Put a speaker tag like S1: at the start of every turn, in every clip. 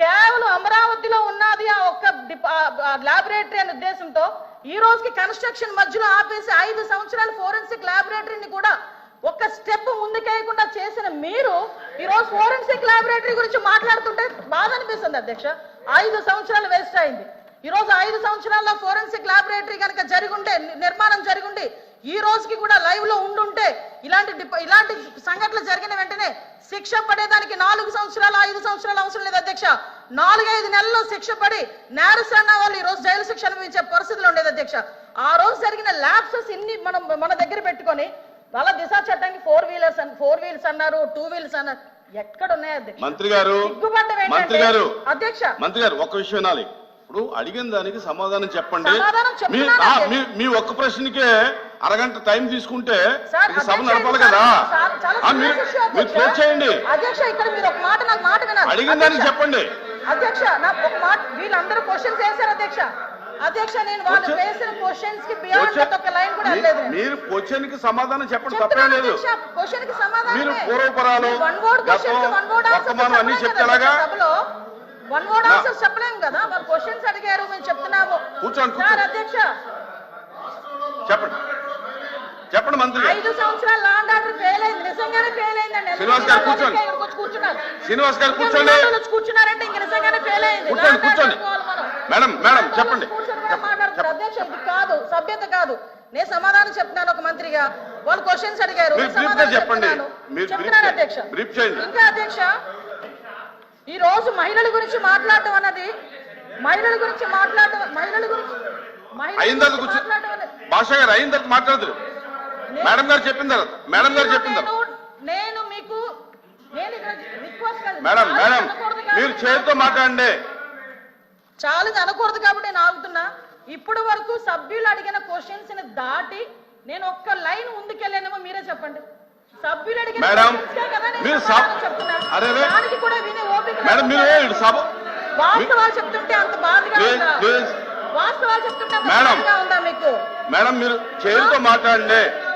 S1: కేవలం అమరావతిలో ఉన్నది ఆ ఒక్క ల్యాబొరేటరీ అనే ఉద్దేశంతో ఈ రోజుకి కన్స్ట్రక్షన్ మధ్యలో ఆపేసి ఐదు సంవత్సరాలు ఫోరెన్సిక్ ల్యాబొరేటరీని కూడా ఒక్క స్టెప్ ముందుకేయకుండా చేసిన మీరు ఈ రోజు ఫోరెన్సిక్ ల్యాబొరేటరీ గురించి మాట్లాడుతుంటే బాధ అనిపిస్తుంది అధ్యక్ష. ఐదు సంవత్సరాలు వేస్ట్ అయింది. ఈ రోజు ఐదు సంవత్సరాల్లో ఫోరెన్సిక్ ల్యాబొరేటరీ కనుక జరిగుంటే నిర్మాణం జరిగుండి ఈ రోజుకి కూడా లైవ్లో ఉండుంటే ఇలాంటి ఇలాంటి సంఘటనలు జరిగిన వెంటనే శిక్ష పడేదానికి నాలుగు సంవత్సరాలు ఐదు సంవత్సరాలు అవసరం లేదు అధ్యక్ష. నాలుగైదు నెలల్లో శిక్ష పడి నేరసన్న వాళ్ళు ఈ రోజు జైలు శిక్ష అనుభవించే పరిస్థితులు ఉండేది అధ్యక్ష. ఆ రోజు జరిగిన ల్యాబ్సెస్ ఇన్ని మనం మన దగ్గర పెట్టుకొని వాళ్ళ దిశ చట్టానికి ఫోర్ వీలర్స్ ఫోర్ వీల్స్ అన్నారు టూ వీల్స్ అన్నారు. ఎక్కడ ఉన్నాయి అధ్యక్ష?
S2: మంత్రి గారు మంత్రి గారు
S1: అధ్యక్ష.
S2: మంత్రి గారు ఒక్క విషయం వినాలి. ఇప్పుడు అడిగిన దానికి సమాధానం చెప్పండి. మీ ఒక్క ప్రశ్నకే అరగంట టైం తీసుకుంటే సభ నడపాలి కదా? మీరు చేయండి.
S1: అధ్యక్ష ఇక్కడ మీరు ఒక మాట నాకు మాట వినాలి.
S2: అడిగిన దానికి చెప్పండి.
S1: అధ్యక్ష నా ఒక మాట వీళ్ళందరూ క్వశ్చన్స్ వేశారు అధ్యక్ష అధ్యక్ష నేను వాళ్ళు వేసిన క్వశ్చన్స్కి బియాండ్ ఒక లైన్ కూడా నేను.
S2: మీరు క్వశ్చన్కి సమాధానం చెప్పండి తప్పేం లేదు
S1: క్వశ్చన్కి సమాధానమే.
S2: మీరు పూర్వపరాలు,
S1: మీరు one word question one word answer
S2: వర్తమానం అన్నీ
S1: చెప్పలేం
S2: చెప్తే
S1: కదా
S2: ఎలాగా?
S1: సభలో వన్ వర్డ్ ఆన్సర్ చెప్పలేము కదా వాళ్ళు క్వశ్చన్స్ అడిగారు మేము చెప్తున్నాము
S2: కూర్చోండి,
S1: సార్
S2: కూర్చోండి.
S1: అధ్యక్ష
S2: చెప్పండి చెప్పండి మంత్రి
S1: ఐదు సంవత్సరాలు లాండ్ ఆర్డర్ ఫెయిల్ అయింది. నిజంగానే ఫెయిల్ అయిందండి.
S2: శ్రీనివాస్ గారు కూర్చోండి.
S1: కూర్చున్నారు.
S2: శ్రీనివాస్ గారు కూర్చోండి.
S1: కూర్చున్నారంటే ఇంక నిజంగానే ఫెయిల్ అయింది.
S2: కూర్చోండి, కూర్చోండి. మేడం మేడం చెప్పండి.
S1: మాట్లాడుతున్నారు. అధ్యక్ష ఇది కాదు సభ్యత కాదు. నేను సమాధానం చెప్తున్నాను ఒక మంత్రిగా. వాళ్ళు క్వశ్చన్స్ అడిగారు.
S2: చెప్పండి.
S1: చెప్తున్నాను. అధ్యక్ష. ఇంకా అధ్యక్ష ఈ రోజు మహిళల గురించి మాట్లాడటం అన్నది మహిళల గురించి మాట్లాడటం మహిళల గురించి మహిళల గురించి మాట్లాడటం
S2: భాష గారు అయిన తర్వాత మాట్లాడదు మేడం గారు చెప్పిన తర్వాత మేడం గారు చెప్పిన తర్వాత
S1: నేను- మీకు
S2: మేడం మేడం మీరు చేతితో మాట్లాడండి.
S1: ఛాలెంజ్ అనకూడదు కాబట్టి నేను ఆగుతున్నా. ఇప్పుడు వరకు సభ్యులు అడిగిన క్వశ్చన్స్ని దాటి నేను ఒక్క లైన్ ముందుకెళ్ళానేమో మీరే చెప్పండి. సభ్యులు అడిగిన
S2: మేడం, మీరు. అరే.
S1: దానికి కూడా వినే ఓపిక
S2: మేడం మీరు సభ
S1: వాస్తవాలు చెప్తుంటే అంత బాధగా ఉందా. వాస్తవాలు చెప్తుంటే
S2: మేడం.
S1: ఉందా మీకు?
S2: మేడం మీరు చేతితో మాట్లాడండి.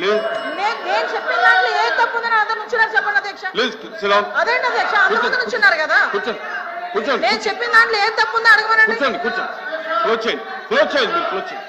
S1: నేను చెప్పిన దాంట్లో ఏ తప్పు ఉందని అందరు నుంచున్నారు చెప్పండి అధ్యక్ష.
S2: ప్లీజ్ సిలాం
S1: అదేంటి అధ్యక్ష? అందరూ ముందు నుంచున్నారు కదా.
S2: కూర్చోండి. కూర్చోండి.
S1: నేను చెప్పిన దాంట్లో ఏ తప్పు ఉందో అడగమనండి.
S2: కూర్చోండి కూర్చోండి. క్లోజ్ చేయండి. క్లోజ్ చేయండి. మీరు క్లోజ్ చేయండి.